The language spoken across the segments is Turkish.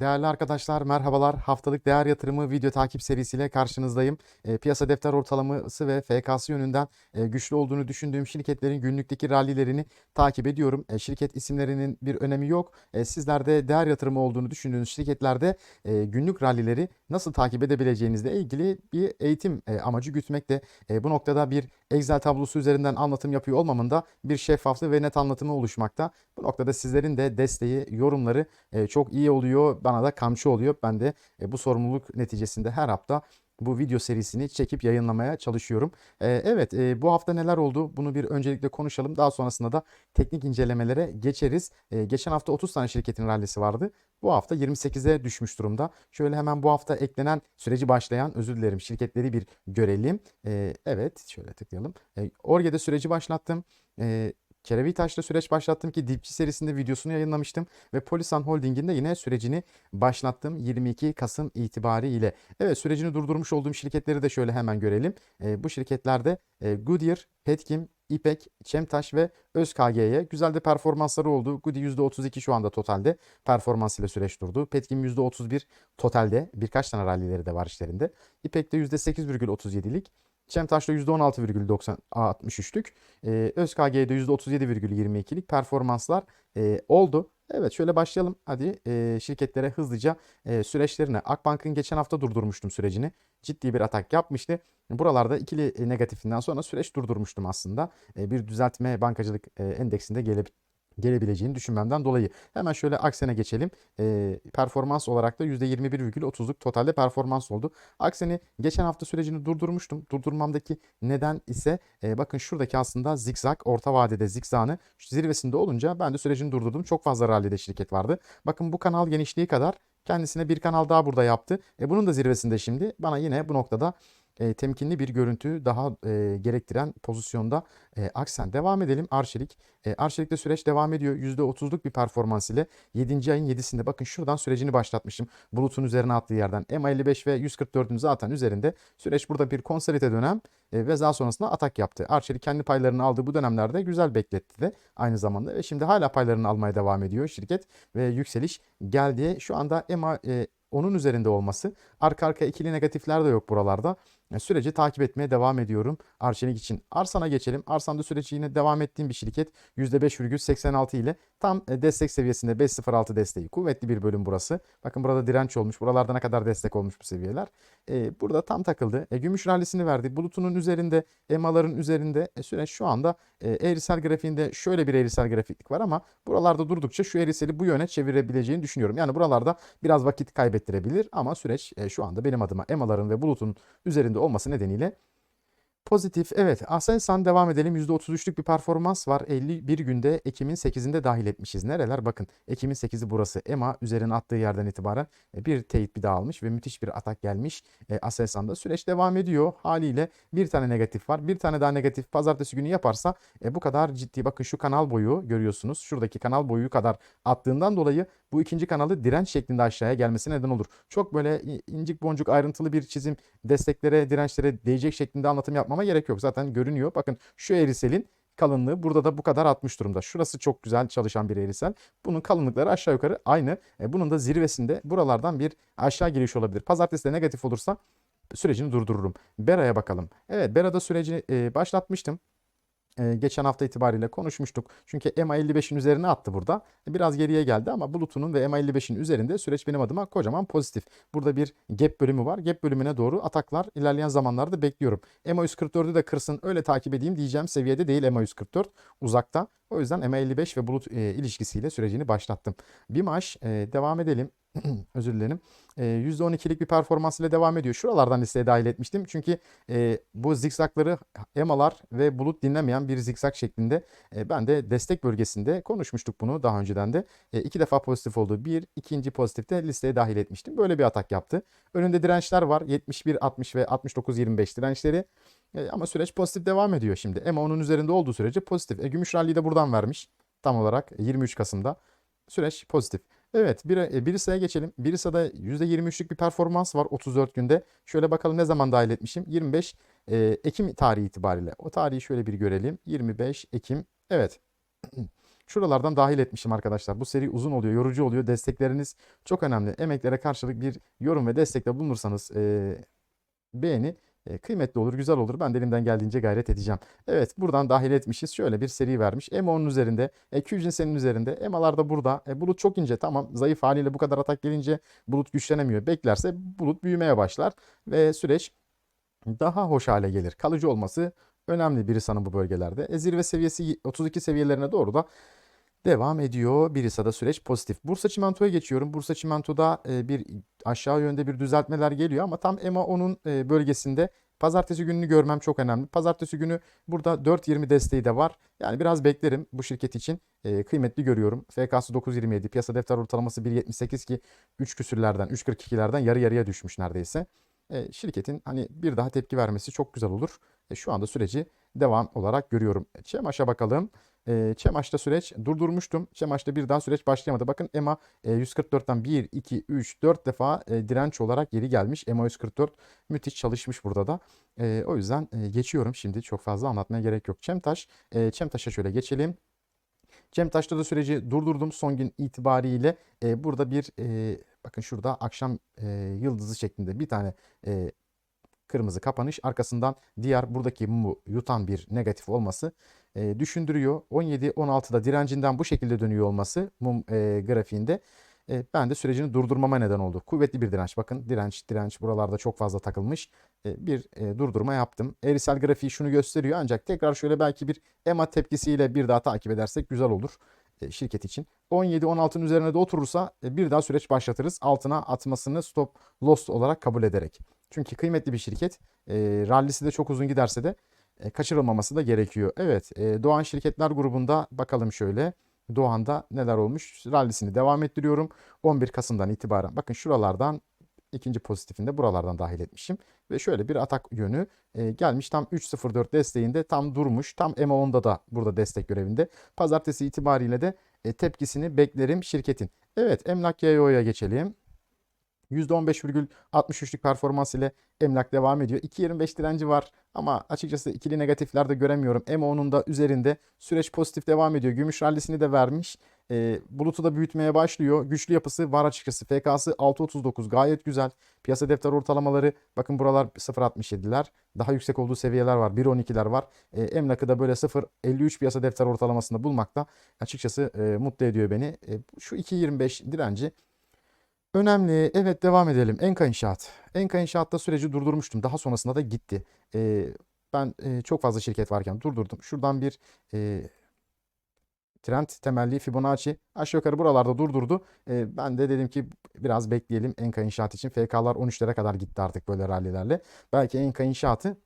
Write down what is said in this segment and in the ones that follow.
Değerli arkadaşlar merhabalar. Haftalık değer yatırımı video takip serisiyle karşınızdayım. E, piyasa defter ortalaması ve FK'sı yönünden e, güçlü olduğunu düşündüğüm şirketlerin günlükteki rallilerini takip ediyorum. E, şirket isimlerinin bir önemi yok. E, sizler de değer yatırımı olduğunu düşündüğünüz şirketlerde e, günlük rallileri nasıl takip edebileceğinizle ilgili bir eğitim e, amacı gütmekte. E, bu noktada bir Excel tablosu üzerinden anlatım yapıyor olmamın da bir şeffaflığı ve net anlatımı oluşmakta. Bu noktada sizlerin de desteği, yorumları e, çok iyi oluyor. Bana da kamçı oluyor. Ben de e, bu sorumluluk neticesinde her hafta bu video serisini çekip yayınlamaya çalışıyorum. E, evet e, bu hafta neler oldu? Bunu bir öncelikle konuşalım. Daha sonrasında da teknik incelemelere geçeriz. E, geçen hafta 30 tane şirketin rallisi vardı. Bu hafta 28'e düşmüş durumda. Şöyle hemen bu hafta eklenen süreci başlayan özür dilerim şirketleri bir görelim. E, evet şöyle tıklayalım. E, Orge'de süreci başlattım. E, Kerevitaş'ta süreç başlattım ki Dipçi serisinde videosunu yayınlamıştım ve Polisan Holding'in de yine sürecini başlattım 22 Kasım itibariyle. Evet sürecini durdurmuş olduğum şirketleri de şöyle hemen görelim. E, bu şirketlerde e, Goodyear, Petkim, İpek, Çemtaş ve ÖzKG'ye güzel de performansları oldu. Goody %32 şu anda totalde performansıyla süreç durdu. Petkim %31 totalde birkaç tane rallileri de var işlerinde. İpek'te %8,37'lik. Çemtaş'ta %16,63'lük. Ee, ÖzKG'de %37,22'lik performanslar e, oldu. Evet şöyle başlayalım. Hadi e, şirketlere hızlıca e, süreçlerine. Akbank'ın geçen hafta durdurmuştum sürecini. Ciddi bir atak yapmıştı. Buralarda ikili e, negatifinden sonra süreç durdurmuştum aslında. E, bir düzeltme bankacılık e, endeksinde gelebilir gelebileceğini düşünmemden dolayı. Hemen şöyle Aksen'e geçelim. E, performans olarak da %21,30'luk totalde performans oldu. Aksen'i geçen hafta sürecini durdurmuştum. Durdurmamdaki neden ise e, bakın şuradaki aslında zikzak orta vadede zikzağını zirvesinde olunca ben de sürecini durdurdum. Çok fazla rallide şirket vardı. Bakın bu kanal genişliği kadar kendisine bir kanal daha burada yaptı. E, bunun da zirvesinde şimdi bana yine bu noktada e, temkinli bir görüntü daha e, gerektiren pozisyonda e, Aksen. Devam edelim Arçelik. E, Arçelik'te süreç devam ediyor. %30'luk bir performans ile 7. ayın 7'sinde bakın şuradan sürecini başlatmışım. Bulutun üzerine attığı yerden. MA55 ve 144'ün zaten üzerinde. Süreç burada bir konsolide dönem e, ve daha sonrasında atak yaptı. Arçelik kendi paylarını aldığı bu dönemlerde güzel bekletti de aynı zamanda ve şimdi hala paylarını almaya devam ediyor şirket ve yükseliş geldi. Şu anda EMA e, onun üzerinde olması. Arka arka ikili negatifler de yok buralarda. Süreci takip etmeye devam ediyorum Arçelik için. Arsan'a geçelim. Arsan'da süreci yine devam ettiğim bir şirket. %5,86 ile tam e, destek seviyesinde 5.06 desteği. Kuvvetli bir bölüm burası. Bakın burada direnç olmuş. Buralarda ne kadar destek olmuş bu seviyeler. E, burada tam takıldı. E, gümüş rallisini verdi. Bulutunun üzerinde, EMA'ların üzerinde. E, süreç şu anda e, eğrisel grafiğinde şöyle bir eğrisel grafiklik var ama buralarda durdukça şu eğriseli bu yöne çevirebileceğini düşünüyorum. Yani buralarda biraz vakit kaybettirebilir ama süreç e, şu anda benim adıma EMA'ların ve bulutun üzerinde olması nedeniyle Pozitif. Evet. Aselsan devam edelim. %33'lük bir performans var. 51 günde Ekim'in 8'inde dahil etmişiz. Nereler? Bakın Ekim'in 8'i burası. EMA üzerine attığı yerden itibaren e, bir teyit bir daha almış ve müthiş bir atak gelmiş e, Aselsan'da. Süreç devam ediyor. Haliyle bir tane negatif var. Bir tane daha negatif pazartesi günü yaparsa e, bu kadar ciddi. Bakın şu kanal boyu görüyorsunuz. Şuradaki kanal boyu kadar attığından dolayı bu ikinci kanalı direnç şeklinde aşağıya gelmesi neden olur. Çok böyle incik boncuk ayrıntılı bir çizim desteklere, dirençlere değecek şeklinde anlatım yapmama gerek yok. Zaten görünüyor. Bakın şu eriselin kalınlığı burada da bu kadar atmış durumda. Şurası çok güzel çalışan bir erisel. Bunun kalınlıkları aşağı yukarı aynı. E, bunun da zirvesinde buralardan bir aşağı giriş olabilir. Pazartesi de negatif olursa sürecini durdururum. Bera'ya bakalım. Evet Bera'da süreci e, başlatmıştım geçen hafta itibariyle konuşmuştuk. Çünkü MA55'in üzerine attı burada. Biraz geriye geldi ama bulutunun ve MA55'in üzerinde süreç benim adıma kocaman pozitif. Burada bir gap bölümü var. Gap bölümüne doğru ataklar ilerleyen zamanlarda bekliyorum. MA144'ü de kırsın öyle takip edeyim diyeceğim seviyede değil MA144 uzakta. O yüzden MA55 ve bulut e, ilişkisiyle sürecini başlattım. Bir maaş e, devam edelim. Özür dilerim. E, %12'lik bir performans ile devam ediyor. Şuralardan listeye dahil etmiştim. Çünkü e, bu zikzakları EMA'lar ve bulut dinlemeyen bir zikzak şeklinde e, ben de destek bölgesinde konuşmuştuk bunu daha önceden de. E, iki defa pozitif oldu. Bir, ikinci pozitifte listeye dahil etmiştim. Böyle bir atak yaptı. Önünde dirençler var. 71, 60 ve 69, 25 dirençleri. E, ama süreç pozitif devam ediyor şimdi. EMA onun üzerinde olduğu sürece pozitif. E, Gümüş Rally'yi de buradan vermiş. Tam olarak 23 Kasım'da. Süreç pozitif. Evet bir, e, Birisa'ya geçelim. Birisa'da %23'lük bir performans var 34 günde. Şöyle bakalım ne zaman dahil etmişim. 25 e, Ekim tarihi itibariyle. O tarihi şöyle bir görelim. 25 Ekim. Evet. Şuralardan dahil etmişim arkadaşlar. Bu seri uzun oluyor, yorucu oluyor. Destekleriniz çok önemli. Emeklere karşılık bir yorum ve destekte bulunursanız e, beğeni e, kıymetli olur, güzel olur. Ben de elimden geldiğince gayret edeceğim. Evet, buradan dahil etmişiz. Şöyle bir seri vermiş. EMA onun üzerinde, e, Qjin senin üzerinde. EMA'lar da burada. E, bulut çok ince. Tamam, zayıf haliyle bu kadar atak gelince bulut güçlenemiyor. Beklerse bulut büyümeye başlar ve süreç daha hoş hale gelir. Kalıcı olması önemli Birisa'nın bu bölgelerde. E, zirve seviyesi 32 seviyelerine doğru da devam ediyor. Birisa'da süreç pozitif. Bursa Çimento'ya geçiyorum. Bursa Çimento'da e, bir aşağı yönde bir düzeltmeler geliyor ama tam EMA onun e, bölgesinde Pazartesi gününü görmem çok önemli. Pazartesi günü burada 4.20 desteği de var. Yani biraz beklerim bu şirket için. E, kıymetli görüyorum. FK'sı 9.27. Piyasa defter ortalaması 1.78 ki 3 küsürlerden, 3.42'lerden yarı yarıya düşmüş neredeyse. Şirketin hani bir daha tepki vermesi çok güzel olur. Şu anda süreci devam olarak görüyorum. Çemaş'a bakalım. E, Çemaş'ta süreç durdurmuştum. Çemaş'ta bir daha süreç başlayamadı. Bakın EMA e, 144'ten 1, 2, 3, 4 defa e, direnç olarak geri gelmiş. EMA 144 müthiş çalışmış burada da. E, o yüzden e, geçiyorum şimdi. Çok fazla anlatmaya gerek yok. Çemtaş. E, Çemtaş'a şöyle geçelim. Cemtaş'ta da süreci durdurdum son gün itibariyle. E, burada bir e, bakın şurada akşam e, yıldızı şeklinde bir tane e, kırmızı kapanış. Arkasından diğer buradaki mumu yutan bir negatif olması e, düşündürüyor. 17-16'da direncinden bu şekilde dönüyor olması mum e, grafiğinde e, ben de sürecini durdurmama neden oldu. Kuvvetli bir direnç. Bakın direnç direnç buralarda çok fazla takılmış. E, bir e, durdurma yaptım. Eğrisel grafiği şunu gösteriyor ancak tekrar şöyle belki bir EMA tepkisiyle bir daha takip edersek güzel olur e, şirket için. 17-16'ın üzerine de oturursa e, bir daha süreç başlatırız. Altına atmasını stop loss olarak kabul ederek. Çünkü kıymetli bir şirket. E, rallisi de çok uzun giderse de e, kaçırılmaması da gerekiyor. Evet e, Doğan Şirketler grubunda bakalım şöyle. Doğan'da neler olmuş? Rallisini devam ettiriyorum. 11 Kasım'dan itibaren bakın şuralardan ikinci pozitifinde buralardan dahil etmişim. Ve şöyle bir atak yönü e, gelmiş tam 3.04 desteğinde tam durmuş. Tam EMA 10'da da burada destek görevinde. Pazartesi itibariyle de e, tepkisini beklerim şirketin. Evet Emlak YO'ya geçelim. %15,63'lük performans ile emlak devam ediyor. 2.25 direnci var ama açıkçası ikili negatifler de göremiyorum. EMA da üzerinde süreç pozitif devam ediyor. Gümüş rallisini de vermiş. E, bulutu da büyütmeye başlıyor. Güçlü yapısı var açıkçası. FK'sı 6.39 gayet güzel. Piyasa defter ortalamaları bakın buralar 0.67'ler. Daha yüksek olduğu seviyeler var. 1.12'ler var. E, emlakı da böyle 0.53 piyasa defter ortalamasında bulmakta açıkçası e, mutlu ediyor beni. E, şu 2.25 direnci Önemli. Evet devam edelim. Enka İnşaat. Enka İnşaat'ta süreci durdurmuştum. Daha sonrasında da gitti. Ee, ben e, çok fazla şirket varken durdurdum. Şuradan bir e, trend temelli Fibonacci aşağı yukarı buralarda durdurdu. E, ben de dedim ki biraz bekleyelim Enka İnşaat için. FK'lar 13'lere kadar gitti artık böyle rallilerle. Belki Enka İnşaat'ı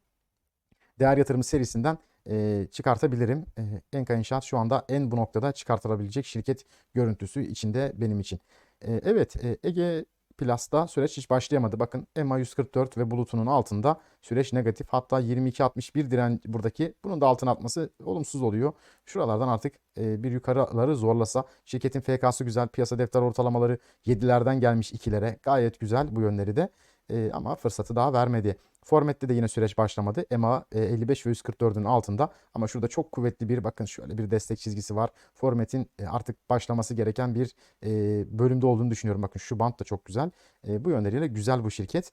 değer yatırımı serisinden e, çıkartabilirim. E, Enka İnşaat şu anda en bu noktada çıkartılabilecek şirket görüntüsü içinde benim için. E, evet e, Ege Plus'ta süreç hiç başlayamadı. Bakın EMA 144 ve bulutunun altında süreç negatif. Hatta 22.61 diren buradaki. Bunun da altına atması olumsuz oluyor. Şuralardan artık e, bir yukarıları zorlasa. Şirketin FK'sı güzel. Piyasa defter ortalamaları 7'lerden gelmiş 2'lere. Gayet güzel bu yönleri de. E, ama fırsatı daha vermedi. Format'te de yine süreç başlamadı. EMA 55 ve 144'ün altında. Ama şurada çok kuvvetli bir bakın şöyle bir destek çizgisi var. Format'in e, artık başlaması gereken bir e, bölümde olduğunu düşünüyorum. Bakın şu bant da çok güzel. E, bu yönleriyle güzel bu şirket.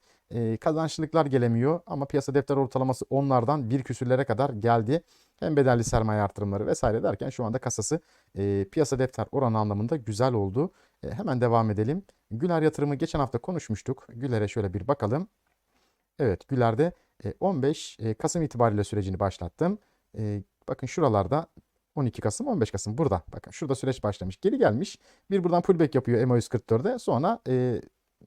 Kazançlılıklar gelemiyor ama piyasa defter ortalaması onlardan bir küsürlere kadar geldi. Hem bedelli sermaye artırımları vesaire derken şu anda kasası piyasa defter oranı anlamında güzel oldu. Hemen devam edelim. Güler yatırımı geçen hafta konuşmuştuk. Güler'e şöyle bir bakalım. Evet Güler'de 15 e, Kasım itibariyle sürecini başlattım. E, bakın şuralarda 12 Kasım 15 Kasım burada. Bakın şurada süreç başlamış. Geri gelmiş. Bir buradan pullback yapıyor EMA 144'de. Sonra e,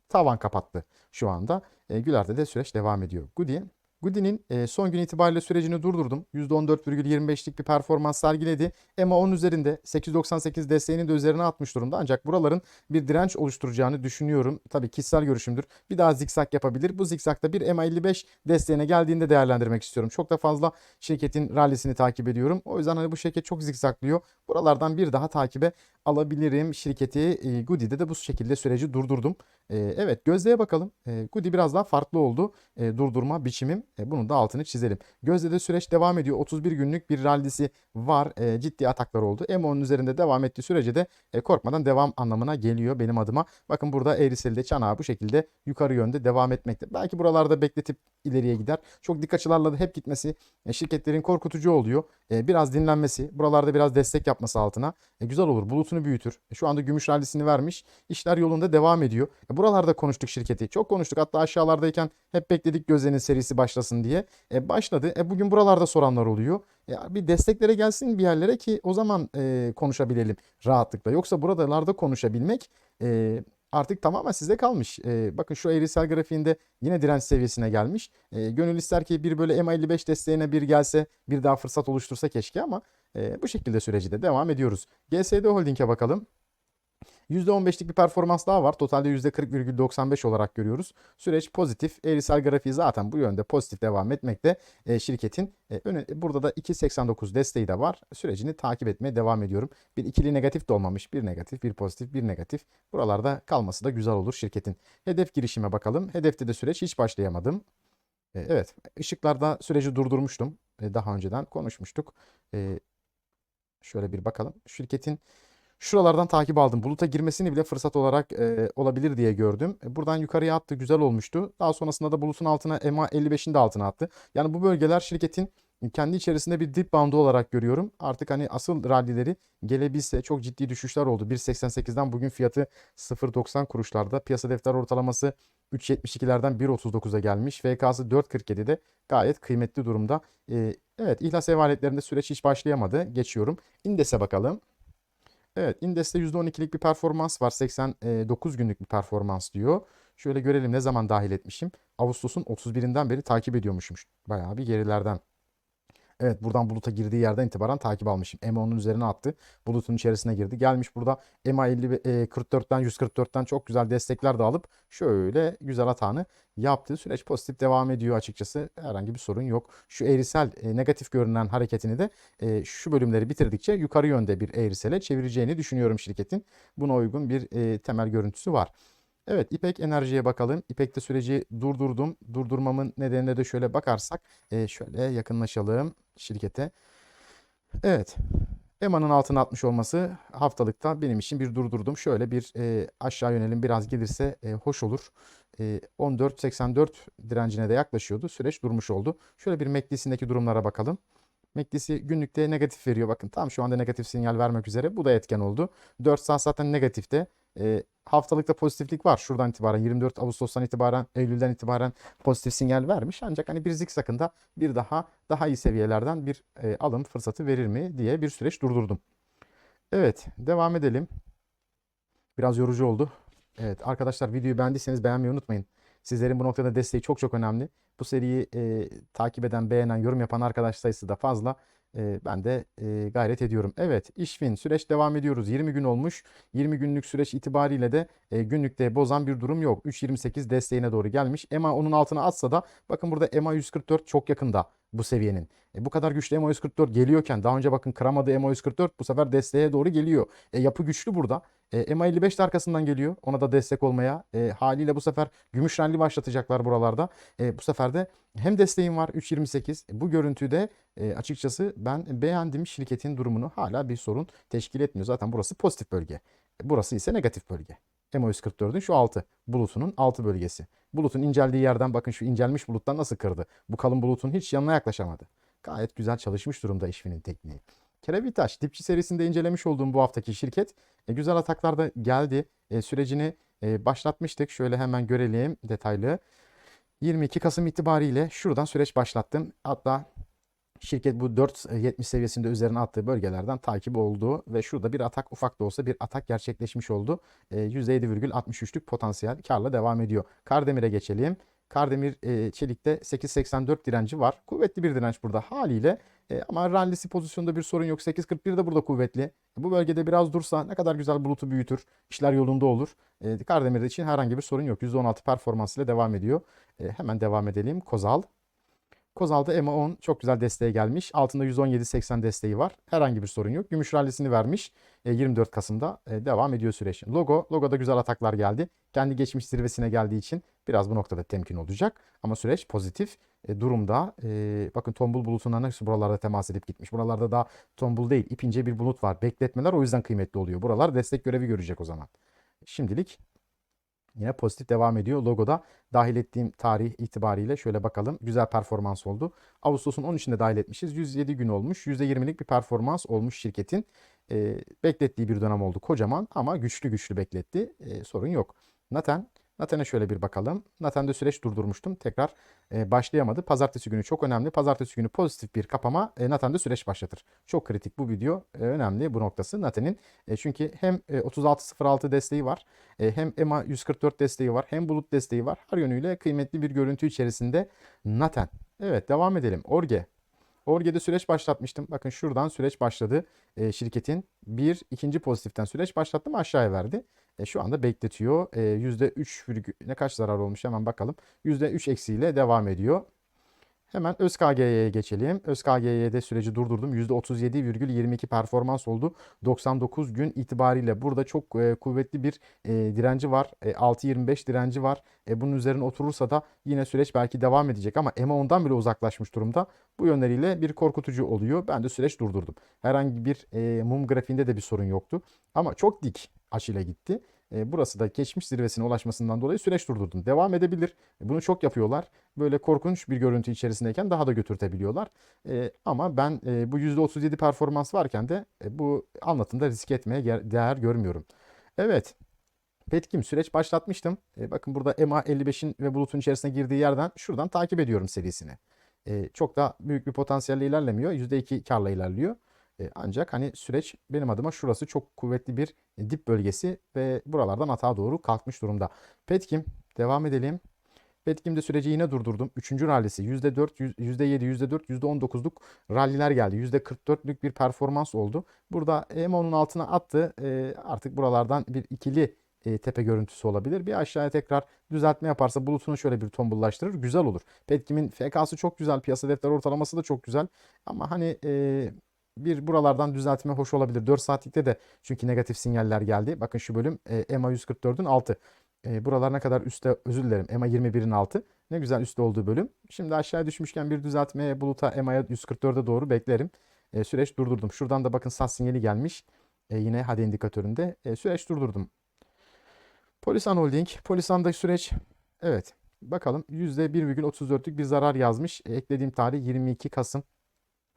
tavan kapattı şu anda. E, Güler'de de süreç devam ediyor. Goody Goody'nin e, son gün itibariyle sürecini durdurdum. %14,25'lik bir performans sergiledi. EMA 10 üzerinde 898 desteğini de üzerine atmış durumda. Ancak buraların bir direnç oluşturacağını düşünüyorum. Tabii kişisel görüşümdür. Bir daha zikzak yapabilir. Bu zikzakta bir EMA 55 desteğine geldiğinde değerlendirmek istiyorum. Çok da fazla şirketin rallisini takip ediyorum. O yüzden hani bu şirket çok zikzaklıyor. Buralardan bir daha takibe alabilirim şirketi. E, Goody'de de bu şekilde süreci durdurdum. E, evet gözlüğe bakalım. Goody biraz daha farklı oldu. Durdurma biçimim. E, bunun da altını çizelim. Gözde de süreç devam ediyor. 31 günlük bir rallisi var. E, ciddi ataklar oldu. M10'un üzerinde devam ettiği sürece de e, korkmadan devam anlamına geliyor benim adıma. Bakın burada eğriselde çanağı bu şekilde yukarı yönde devam etmekte. Belki buralarda bekletip ileriye gider. Çok dik açılarla da hep gitmesi e, şirketlerin korkutucu oluyor. E, biraz dinlenmesi, buralarda biraz destek yapması altına e, güzel olur. Bulutunu büyütür. E, şu anda gümüş rallisini vermiş. İşler yolunda devam ediyor. E, buralarda konuştuk şirketi. Çok konuştuk. Hatta aşağılardayken hep bekledik Gözde'nin serisi başlasın diye. E, başladı. E, bugün buralarda soranlar oluyor. Ya bir desteklere gelsin bir yerlere ki o zaman e, konuşabilelim rahatlıkla. Yoksa buralarda konuşabilmek e, artık tamamen size kalmış. E, bakın şu eğrisel grafiğinde yine direnç seviyesine gelmiş. E, gönül ister ki bir böyle MA55 desteğine bir gelse bir daha fırsat oluştursa keşke ama e, bu şekilde süreci de devam ediyoruz. GSD Holding'e bakalım. %15'lik bir performans daha var. Totalde %40,95 olarak görüyoruz. Süreç pozitif. Eğrisel grafiği zaten bu yönde pozitif devam etmekte. E, şirketin e, önü, burada da 2.89 desteği de var. Sürecini takip etmeye devam ediyorum. Bir ikili negatif de olmamış. Bir negatif, bir pozitif, bir negatif. Buralarda kalması da güzel olur şirketin. Hedef girişime bakalım. Hedefte de süreç hiç başlayamadım. E, evet, ışıklarda süreci durdurmuştum. E, daha önceden konuşmuştuk. E, şöyle bir bakalım. Şirketin Şuralardan takip aldım. Buluta girmesini bile fırsat olarak e, olabilir diye gördüm. E, buradan yukarıya attı. Güzel olmuştu. Daha sonrasında da bulutun altına EMA 55'in de altına attı. Yani bu bölgeler şirketin kendi içerisinde bir dip bandı olarak görüyorum. Artık hani asıl rallileri gelebilse çok ciddi düşüşler oldu. 1.88'den bugün fiyatı 0.90 kuruşlarda. Piyasa defter ortalaması 3.72'lerden 1.39'a gelmiş. FK'sı 4.47'de gayet kıymetli durumda. Ee, evet ihlas evaletlerinde süreç hiç başlayamadı. Geçiyorum. İndes'e bakalım. Evet, Indes'te %12'lik bir performans var. 89 günlük bir performans diyor. Şöyle görelim ne zaman dahil etmişim. Ağustos'un 31'inden beri takip ediyormuşum. Bayağı bir gerilerden. Evet buradan buluta girdiği yerden itibaren takip almışım. EMA onun üzerine attı. Bulutun içerisine girdi. Gelmiş burada EMA 50, e, 44'ten 144'ten çok güzel destekler de alıp şöyle güzel atağını yaptı. Süreç pozitif devam ediyor açıkçası. Herhangi bir sorun yok. Şu eğrisel e, negatif görünen hareketini de e, şu bölümleri bitirdikçe yukarı yönde bir eğrisele çevireceğini düşünüyorum şirketin. Buna uygun bir e, temel görüntüsü var. Evet İpek Enerji'ye bakalım. İpek'te süreci durdurdum. Durdurmamın nedenine de şöyle bakarsak e, şöyle yakınlaşalım şirkete. Evet. EMA'nın altına atmış olması haftalıkta benim için bir durdurdum. Şöyle bir e, aşağı yönelim biraz gelirse e, hoş olur. E, 14.84 direncine de yaklaşıyordu. Süreç durmuş oldu. Şöyle bir MACD'sindeki durumlara bakalım. MACD'si günlükte negatif veriyor. Bakın tam şu anda negatif sinyal vermek üzere. Bu da etken oldu. 4 saat zaten negatifte. E, haftalıkta pozitiflik var. Şuradan itibaren 24 Ağustos'tan itibaren Eylül'den itibaren pozitif sinyal vermiş. Ancak hani bir zikzakında bir daha daha iyi seviyelerden bir e, alım fırsatı verir mi diye bir süreç durdurdum. Evet devam edelim. Biraz yorucu oldu. Evet arkadaşlar videoyu beğendiyseniz beğenmeyi unutmayın. Sizlerin bu noktada desteği çok çok önemli. Bu seriyi e, takip eden, beğenen, yorum yapan arkadaş sayısı da fazla. E, ben de e, gayret ediyorum. Evet, işfin süreç devam ediyoruz. 20 gün olmuş. 20 günlük süreç itibariyle de e, günlükte bozan bir durum yok. 3.28 desteğine doğru gelmiş. EMA onun altına atsa da bakın burada EMA 144 çok yakında bu seviyenin. E, bu kadar güçlü EMA 144 geliyorken daha önce bakın kıramadı EMA 144 bu sefer desteğe doğru geliyor. E, yapı güçlü burada. E, EMA 55 de arkasından geliyor. Ona da destek olmaya. E, haliyle bu sefer gümüş rally başlatacaklar buralarda. E, bu sefer de hem desteğim var 3.28. E, bu görüntüde e, açıkçası ben beğendim şirketin durumunu hala bir sorun teşkil etmiyor. Zaten burası pozitif bölge. E, burası ise negatif bölge. EMA 144'ün şu altı. Bulutunun altı bölgesi. Bulutun inceldiği yerden bakın şu incelmiş buluttan nasıl kırdı. Bu kalın bulutun hiç yanına yaklaşamadı. Gayet güzel çalışmış durumda işvinin tekniği. Kerevitaş, dipçi serisinde incelemiş olduğum bu haftaki şirket e, güzel ataklarda geldi. E, sürecini e, başlatmıştık. Şöyle hemen görelim detaylı. 22 Kasım itibariyle şuradan süreç başlattım. Hatta şirket bu 4.70 seviyesinde üzerine attığı bölgelerden takip oldu ve şurada bir atak ufak da olsa bir atak gerçekleşmiş oldu. %7,63'lük potansiyel karla devam ediyor. Kardemir'e geçelim. Kardemir e, Çelik'te 8.84 direnci var. Kuvvetli bir direnç burada haliyle. E, ama rallisi pozisyonda bir sorun yok. 8.41 de burada kuvvetli. Bu bölgede biraz dursa ne kadar güzel bulutu büyütür. İşler yolunda olur. E, Kardemir için herhangi bir sorun yok. %16 performans ile devam ediyor. E, hemen devam edelim. Kozal. Kozal'da EMA 10 çok güzel desteğe gelmiş. Altında 117.80 desteği var. Herhangi bir sorun yok. Gümüş rallisini vermiş. E, 24 Kasım'da e, devam ediyor süreç. Logo, logoda güzel ataklar geldi. Kendi geçmiş zirvesine geldiği için biraz bu noktada temkin olacak. Ama süreç pozitif e, durumda. E, bakın tombul bulutuna nasıl buralarda temas edip gitmiş. Buralarda daha tombul değil. ipince bir bulut var. Bekletmeler o yüzden kıymetli oluyor. Buralar destek görevi görecek o zaman. Şimdilik Yine pozitif devam ediyor. Logoda dahil ettiğim tarih itibariyle şöyle bakalım. Güzel performans oldu. Ağustos'un 13'ünde dahil etmişiz. 107 gün olmuş. %20'lik bir performans olmuş şirketin. E, beklettiği bir dönem oldu kocaman ama güçlü güçlü bekletti. E, sorun yok. Naten Naten'e şöyle bir bakalım. Naten'de süreç durdurmuştum. Tekrar e, başlayamadı. Pazartesi günü çok önemli. Pazartesi günü pozitif bir kapama e, Naten'de süreç başlatır. Çok kritik bu video. E, önemli bu noktası Naten'in. E, çünkü hem e, 3606 desteği var. E, hem EMA 144 desteği var. Hem bulut desteği var. Her yönüyle kıymetli bir görüntü içerisinde Naten. Evet devam edelim. Orge. Orge'de süreç başlatmıştım. Bakın şuradan süreç başladı. E, şirketin bir ikinci pozitiften süreç başlattım aşağıya verdi. E, şu anda bekletiyor. E, %3 virgül ne kaç zarar olmuş hemen bakalım. %3 eksiğiyle devam ediyor. Hemen ÖSKG'ye geçelim. ÖSKG'de süreci durdurdum. %37,22 performans oldu. 99 gün itibariyle burada çok e, kuvvetli bir e, direnci var. E, 6.25 direnci var. E, bunun üzerine oturursa da yine süreç belki devam edecek ama EMA ondan bile uzaklaşmış durumda. Bu yönleriyle bir korkutucu oluyor. Ben de süreç durdurdum. Herhangi bir e, mum grafiğinde de bir sorun yoktu. Ama çok dik açıyla gitti. E, burası da geçmiş zirvesine ulaşmasından dolayı süreç durdurdum. Devam edebilir. E, bunu çok yapıyorlar. Böyle korkunç bir görüntü içerisindeyken daha da götürtebiliyorlar. E, ama ben bu %37 performans varken de bu anlatımda risk etmeye değer görmüyorum. Evet. Petkim süreç başlatmıştım. Bakın burada EMA 55'in ve bulutun içerisine girdiği yerden şuradan takip ediyorum serisini. Çok da büyük bir potansiyelle ilerlemiyor. %2 karla ilerliyor. E, ancak hani süreç benim adıma şurası çok kuvvetli bir dip bölgesi ve buralardan atağa doğru kalkmış durumda. Petkim devam edelim. Petkim'de süreci yine durdurdum. Üçüncü rallisi %4, %7, %4, %19'luk ralliler geldi. %44'lük bir performans oldu. Burada EMO'nun altına attı. E, artık buralardan bir ikili e, tepe görüntüsü olabilir. Bir aşağıya tekrar düzeltme yaparsa bulutunu şöyle bir tombullaştırır. Güzel olur. Petkim'in FK'sı çok güzel. Piyasa defter ortalaması da çok güzel. Ama hani e, bir buralardan düzeltme hoş olabilir. 4 saatlikte de çünkü negatif sinyaller geldi. Bakın şu bölüm e, EMA 144'ün altı. E, buralar ne kadar üstte özür dilerim. EMA 21'in altı. Ne güzel üstte olduğu bölüm. Şimdi aşağıya düşmüşken bir düzeltmeye buluta EMA'ya 144'e doğru beklerim. E, süreç durdurdum. Şuradan da bakın sas sinyali gelmiş. E, yine hadi indikatöründe. E, süreç durdurdum. Polisan Holding. Polisan'da süreç evet. Bakalım %1,34'lük bir zarar yazmış. E, eklediğim tarih 22 Kasım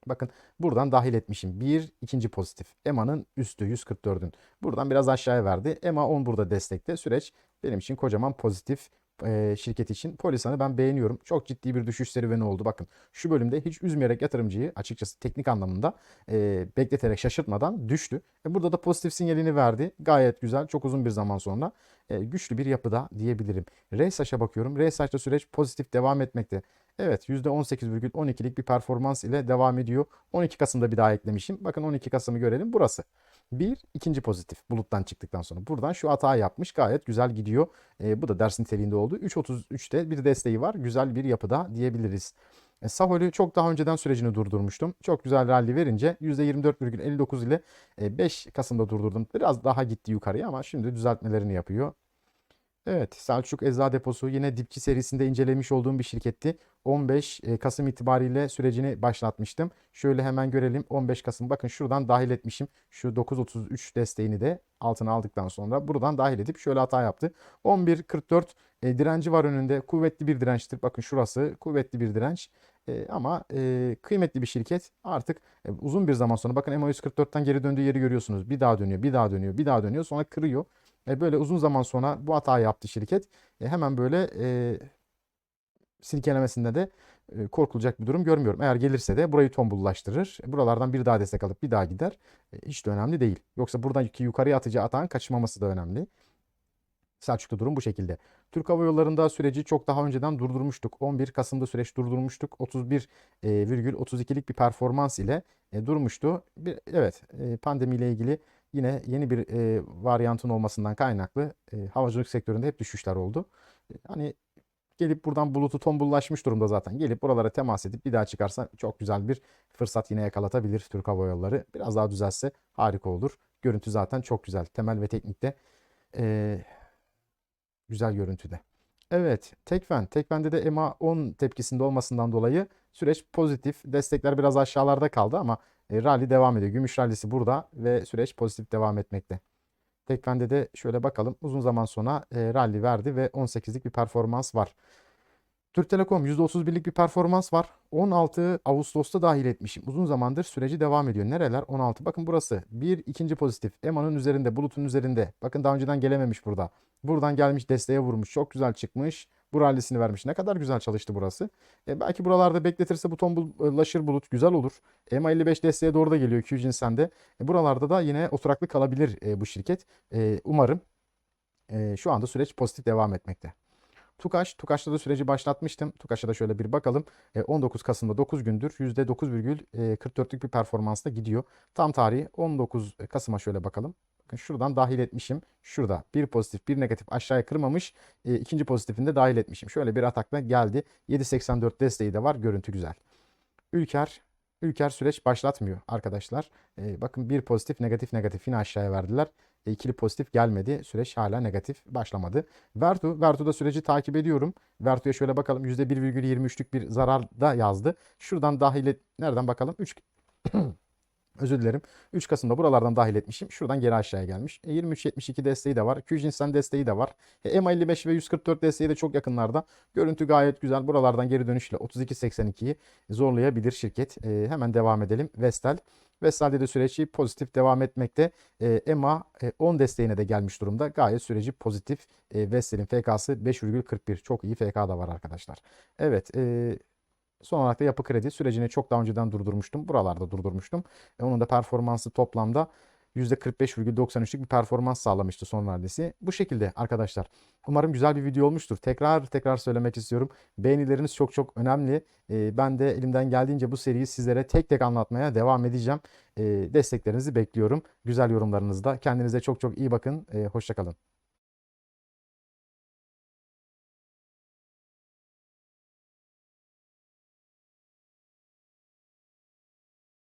Bakın buradan dahil etmişim. Bir ikinci pozitif. EMA'nın üstü 144'ün. Buradan biraz aşağıya verdi. EMA 10 burada destekte. Süreç benim için kocaman pozitif e, şirket için. Polisan'ı ben beğeniyorum. Çok ciddi bir düşüş serüveni oldu. Bakın şu bölümde hiç üzmeyerek yatırımcıyı açıkçası teknik anlamında e, bekleterek şaşırtmadan düştü. E, burada da pozitif sinyalini verdi. Gayet güzel. Çok uzun bir zaman sonra e, güçlü bir yapıda diyebilirim. RSAŞ'a bakıyorum. RSAŞ'ta süreç pozitif devam etmekte. Evet %18,12'lik bir performans ile devam ediyor. 12 Kasım'da bir daha eklemişim. Bakın 12 Kasım'ı görelim. Burası. Bir, ikinci pozitif buluttan çıktıktan sonra. Buradan şu hata yapmış. Gayet güzel gidiyor. E, bu da ders niteliğinde oldu. 3.33'te bir desteği var. Güzel bir yapıda diyebiliriz. E, Sahol'ü çok daha önceden sürecini durdurmuştum. Çok güzel rally verince %24,59 ile 5 Kasım'da durdurdum. Biraz daha gitti yukarıya ama şimdi düzeltmelerini yapıyor. Evet, Selçuk Eczacı Deposu yine dipçi serisinde incelemiş olduğum bir şirketti. 15 e, Kasım itibariyle sürecini başlatmıştım. Şöyle hemen görelim. 15 Kasım bakın şuradan dahil etmişim. Şu 9.33 desteğini de altına aldıktan sonra buradan dahil edip şöyle hata yaptı. 11.44 e, direnci var önünde. Kuvvetli bir dirençtir. Bakın şurası kuvvetli bir direnç. E, ama e, kıymetli bir şirket artık e, uzun bir zaman sonra bakın MA 144'ten geri döndüğü yeri görüyorsunuz. Bir daha dönüyor, bir daha dönüyor, bir daha dönüyor. Sonra kırıyor. E, böyle uzun zaman sonra bu hatayı yaptı şirket. E, hemen böyle e, silkelemesinde de e, korkulacak bir durum görmüyorum. Eğer gelirse de burayı tombullaştırır. E, buralardan bir daha destek alıp bir daha gider. E, hiç de önemli değil. Yoksa buradaki yukarıya atacağı atağın kaçmaması da önemli. Selçuk'ta durum bu şekilde. Türk Hava Yolları'nda süreci çok daha önceden durdurmuştuk. 11 Kasım'da süreç durdurmuştuk. 31,32'lik bir performans ile durmuştu. Evet pandemiyle ilgili yine yeni bir varyantın olmasından kaynaklı havacılık sektöründe hep düşüşler oldu. Hani gelip buradan bulutu tombullaşmış durumda zaten. Gelip buralara temas edip bir daha çıkarsa çok güzel bir fırsat yine yakalatabilir Türk Hava Yolları. Biraz daha düzelse harika olur. Görüntü zaten çok güzel. Temel ve teknikte eee, güzel görüntüde. Evet, Tekfen. Tekfen'de de EMA 10 tepkisinde olmasından dolayı süreç pozitif. Destekler biraz aşağılarda kaldı ama e, rally devam ediyor. Gümüş rallisi burada ve süreç pozitif devam etmekte. Tekfen'de de şöyle bakalım. Uzun zaman sonra e, rally verdi ve 18'lik bir performans var. Türk Telekom %31'lik bir performans var. 16 Ağustos'ta dahil etmişim. Uzun zamandır süreci devam ediyor. Nereler? 16. Bakın burası. Bir ikinci pozitif. EMA'nın üzerinde, bulutun üzerinde. Bakın daha önceden gelememiş burada. Buradan gelmiş desteğe vurmuş. Çok güzel çıkmış. Bu rallisini vermiş. Ne kadar güzel çalıştı burası. E, belki buralarda bekletirse bu tombullaşır bulut güzel olur. EMA 55 desteğe doğru da geliyor 200 sende. E, buralarda da yine oturaklı kalabilir e, bu şirket. E, umarım e, şu anda süreç pozitif devam etmekte. Tukaş, Tukaş'ta da süreci başlatmıştım. Tukaş'a da şöyle bir bakalım. E, 19 Kasım'da 9 gündür %9,44'lük bir performansla gidiyor. Tam tarihi 19 Kasım'a şöyle bakalım. Bakın şuradan dahil etmişim. Şurada bir pozitif bir negatif aşağıya kırmamış. E, ikinci pozitifinde dahil etmişim. Şöyle bir atakla geldi. 7.84 desteği de var. Görüntü güzel. Ülker Ülker süreç başlatmıyor arkadaşlar. E, bakın bir pozitif negatif negatif yine aşağıya verdiler. İkili pozitif gelmedi. Süreç hala negatif başlamadı. Vertu, Vertu'da süreci takip ediyorum. Vertu'ya şöyle bakalım %1,23'lük bir zarar da yazdı. Şuradan dahil et, nereden bakalım? 3 Özür dilerim. 3 Kasım'da buralardan dahil etmişim. Şuradan geri aşağıya gelmiş. E, 23.72 desteği de var. Kyujinsen desteği de var. E, EMA 55 ve 144 desteği de çok yakınlarda. Görüntü gayet güzel. Buralardan geri dönüşle 32.82'yi zorlayabilir şirket. E, hemen devam edelim. Vestel. Vestel'de de süreci pozitif devam etmekte. E, EMA e, 10 desteğine de gelmiş durumda. Gayet süreci pozitif. E, Vestel'in FK'sı 5,41. Çok iyi FK da var arkadaşlar. Evet. E, Son olarak da yapı kredi sürecini çok daha önceden durdurmuştum. Buralarda durdurmuştum. E, onun da performansı toplamda %45,93'lük bir performans sağlamıştı son vadesi. Bu şekilde arkadaşlar. Umarım güzel bir video olmuştur. Tekrar tekrar söylemek istiyorum. Beğenileriniz çok çok önemli. E, ben de elimden geldiğince bu seriyi sizlere tek tek anlatmaya devam edeceğim. E, desteklerinizi bekliyorum. Güzel yorumlarınızda. Kendinize çok çok iyi bakın. E, Hoşçakalın.